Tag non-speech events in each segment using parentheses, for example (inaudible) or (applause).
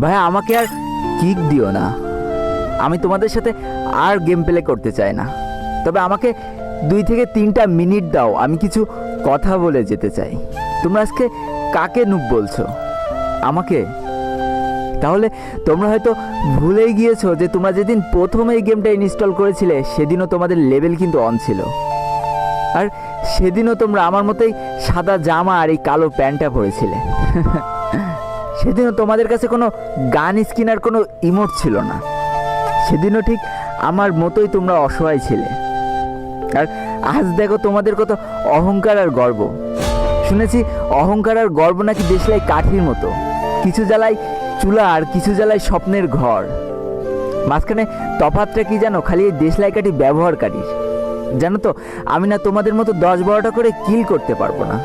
ভাই, আমাকে আর কিক দিও না। আমি তোমাদের সাথে আর গেম প্লে করতে চাই না। তবে আমাকে দুই থেকে তিনটা মিনিট দাও, আমি কিছু কথা বলে যেতে চাই। তোমরা আজকে কাকে নুব বলছো? আমাকে? তাহলে তোমরা হয়তো ভুলেই গিয়েছো যে তোমরা যেদিন প্রথম এই গেমটা ইনস্টল করেছিলে, সেদিনও তোমাদের লেভেল কিন্তু অন ছিল। আর সেদিনও তোমরা আমার মতোই সাদা জামা আর এই কালো প্যান্টটা পরেছিলে। (laughs) সেদিনও তোমাদের কাছে কোনো গান স্কিন আর কোনো ইমোট ছিল না। সেদিনও ঠিক আমার মতোই তোমরা অসহায় ছিলে। আর আজ দেখো তোমাদের কত অহংকার আর গর্ব। শুনেছি অহংকার আর গর্ব নাকি দেশলাই কাঠির মতো। কিছু জ্বালায় চুলা আর কিছু জ্বালায় স্বপ্নের ঘর। মাঝখানে তফাতটা কি জানো? খালি এই দেশলাই কাঠি ব্যবহারকারীর জানো তো, আমি না তোমাদের মতো দশ বারোটা করে কিল করতে পারব না।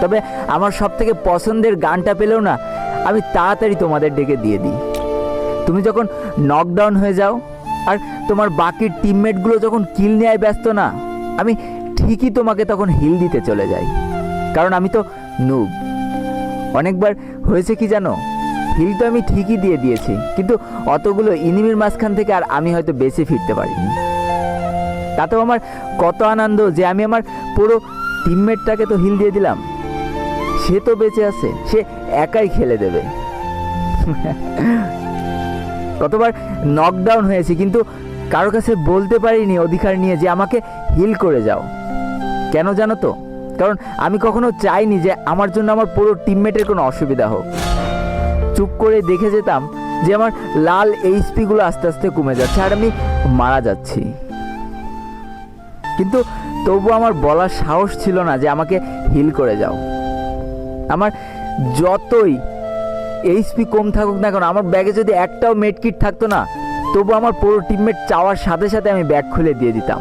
তবে আমার সব থেকে পছন্দের গানটা পেলেও না আমি তাড়াতাড়ি তোমাদের ডেকে দিয়ে দিই। তুমি যখন নকডাউন হয়ে যাও, আর তোমার বাকি টিমমেটগুলো যখন কিল নেয় ব্যস্ত না, আমি ঠিকই তোমাকে তখন হিল দিতে চলে যাই। কারণ আমি তো নুব অনেকবার হয়েছে কি জানো? হিল তো আমি ঠিকই দিয়ে দিয়েছি, কিন্তু অতগুলো ইনিমির মাঝখান থেকে আর আমি হয়তো বেশি ফিরতে পারিনি। তাতেও আমার কত আনন্দ যে আমি আমার পুরো টিমমেটটাকে তো হিল দিয়ে দিলাম। সে তো বেঁচে আছে, সে একাই খেলে দেবে। কতবার নকডাউন হয়েছে, কিন্তু কারও কাছে বলতে পারিনি অধিকার নিয়ে যে আমাকে হিল করে যাও। কেন জানো তো? কারণ আমি কখনো চাইনি যে আমার জন্য আমার পুরো টিমমেটের কোনো অসুবিধা হোক। চুপ করে দেখে যেতাম যে আমার লাল এইচপিগুলো আস্তে আস্তে কমে যাচ্ছে আর আমি মারা যাচ্ছি। কিন্তু তবু আমার বলার সাহস ছিল না যে আমাকে হিল করে যাও। আমার যতই এইচপি কম থাকুক না কেন, আমার ব্যাগে যদি একটাও মেডকিট থাকতো না, তবু আমার পুরো টিমমেট চাওয়ার সাথে সাথে আমি ব্যাগ খুলে দিয়ে দিতাম।